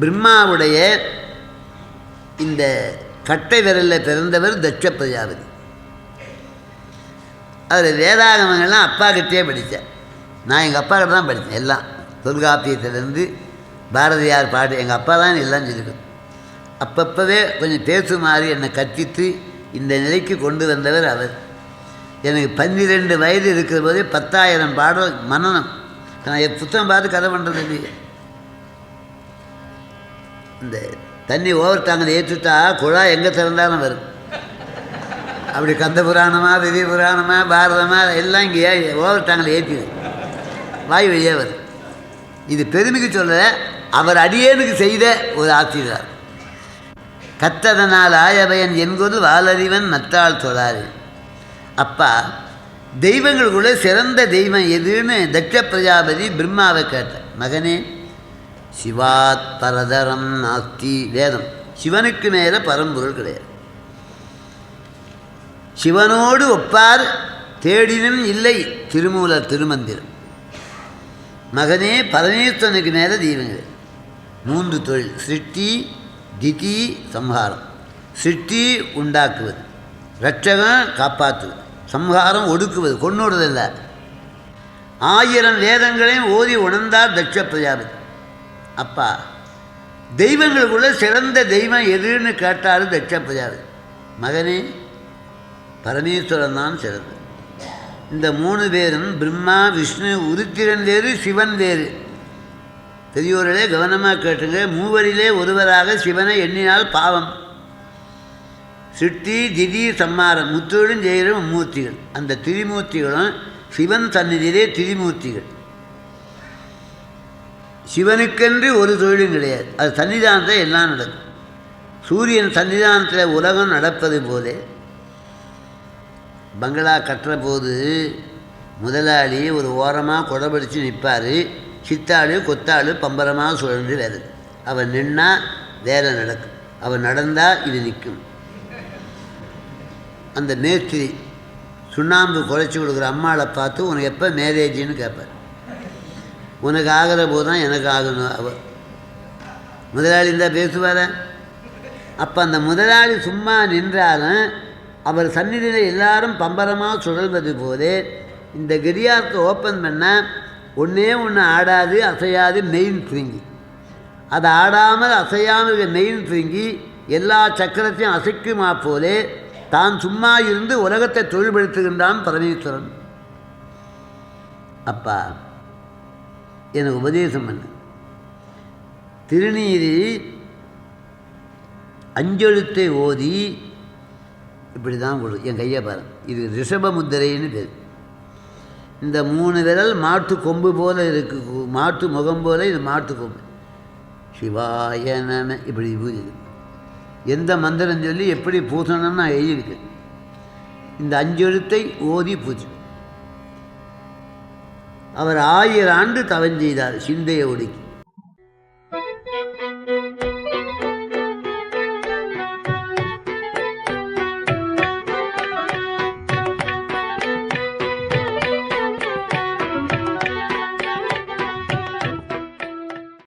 பிரம்மாவுடைய இந்த கட்டை விரலில் பிறந்தவர் தட்ச பிரஜாபதி அவர் வேதாகமங்கள்லாம் அப்பா கிட்டே படித்தேன் நான் எங்கள் அப்பா கிட்ட தான் படித்தேன் எல்லாம். தொல்காப்பியத்திலேருந்து பாரதியார் பாட்டு எங்கள் அப்பா தான் எல்லாம் சொல்லிருக்கு அப்பப்போவே கொஞ்சம் பேசுமாறு என்னை கத்தித்து இந்த நிலைக்கு கொண்டு வந்தவர் அவர். எனக்கு பன்னிரெண்டு வயது இருக்கிற போதே பத்தாயிரம் பாடல் மன்னனம். நான் என் புத்தகம் பார்த்து கதை பண்ணுறது இல்லையே இந்த தண்ணி ஓவர் டேங்கில் ஏற்றுட்டா குழா எங்கே திறந்தாலும் வரும். அப்படி கந்த புராணமா விதி புராணமாக பாரதமா எல்லாம் இங்கே ஓவர் டேங்கில் ஏற்றிது. வாய் வழியாக வரும் இது பெருமைக்கு சொல்ல அவர் அடியேனுக்கு செய்த ஒரு ஆசிரியர் கத்ததனால் ஆயபயன் என்கொரு வாலறிவன் மத்தாள் தொழாது. அப்பா தெய்வங்களுக்குள்ள சிறந்த தெய்வம் எதுன்னு தட்ச பிரஜாபதி பிரம்மாவை கேட்டார். மகனே சிவாத் பரதரம் நாஸ்தி வேதம். சிவனுக்கு மேலே பரம்பொருள் கிடையாது. சிவனோடு ஒப்பார் தேடினும் இல்லை திருமூலர் திருமந்திரம். மகனே பரமேஸ்வரனுக்கு மேலே தெய்வங்கள். மூன்று தொழில் சிருஷ்டி திதி சம்ஹாரம். சிருஷ்டி உண்டாக்குவது ரட்சகம் காப்பாற்றுவது சம்ஹாரம் ஒடுக்குவது கொண்டுடுறதில்லை ஆயிரம் வேதங்களையும் ஓதி உணர்ந்தார் தட்ச பிரஜாபதி அப்பா தெய்வங்களுக்குள்ள சிறந்த தெய்வம் எதுன்னு கேட்டாலும் தட்ச மகனே பரமேஸ்வரன் தான் சிறந்தது இந்த மூணு பேரும் பிரம்மா விஷ்ணு உருத்திரன் வேறு சிவன் வேறு. பெரியோர்களே கவனமாக கேட்டுங்க. மூவரிலே ஒருவராக சிவனை எண்ணினால் பாவம். சிட்டி திதி சம்மாரம் முத்தோடும் ஜெயிரும் மூர்த்திகள் அந்த திரிமூர்த்திகளும் சிவன் சந்நிதியிலே திரிமூர்த்திகள். சிவனுக்கென்று ஒரு தொழிலும் கிடையாது. அது சன்னிதானத்தில் எல்லாம் நடக்கும். சூரியன் சன்னிதானத்தில் உலகம் நடப்பது போல பங்களா கட்டுற போது முதலாளி ஒரு ஓரமாக குடபிடிச்சு நிற்பார் சித்தாளு கொத்தாளு பம்பரமாக சுழன்று வருது. அவன் நின்னா வேலை நடக்கும். அவன் நடந்தால் இது நிற்கும். அந்த மேஸ்திரி சுண்ணாம்பு குறைச்சி கொடுக்குற அம்மாவை பார்த்து உனக்கு எப்போ மேரேஜின்னு கேட்பார் உனக்கு ஆகிற போது தான் எனக்கு ஆகணும் அவர் முதலாளி இருந்தால் பேசுவார? அப்போ அந்த முதலாளி சும்மா நின்றாலும் அவர் சந்நிதியில் எல்லாரும் பம்பரமாக சுழல்வது போது இந்த கெரியாரத்தை ஓப்பன் பண்ணால் ஒன்றே ஒன்று ஆடாது அசையாது மெயின் ஃப்ரிங்கி அது ஆடாமல் அசையாமல் இருக்க மெயின் ஃப்ரிங்கி எல்லா சக்கரத்தையும் அசைக்குமா போலே தான் சும்மா இருந்து உலகத்தை தொழில்படுத்துகின்றான் பரமேஸ்வரன். அப்பா எனக்கு உபதேசம் பண்ணு. திருநீரி அஞ்செழுத்தை ஓதி இப்படி தான் கொடு. என் கையை பாரு. இது ரிஷப முத்திரைன்னு பேர். இந்த மூணு விரல் மாட்டு கொம்பு போல இருக்கு. மாட்டு முகம் போல இது மாட்டு கொம்பு. சிவாய நம. இப்படி பூஜை எந்த மந்திரம் சொல்லி எப்படி பூசணும்னு நான் எழுதியிருக்கேன். இந்த அஞ்செழுத்தை ஓதி பூஜை அவர் ஆயிரம் ஆண்டு தவஞ்செய்தார் சிந்தையை ஒடுக்கி.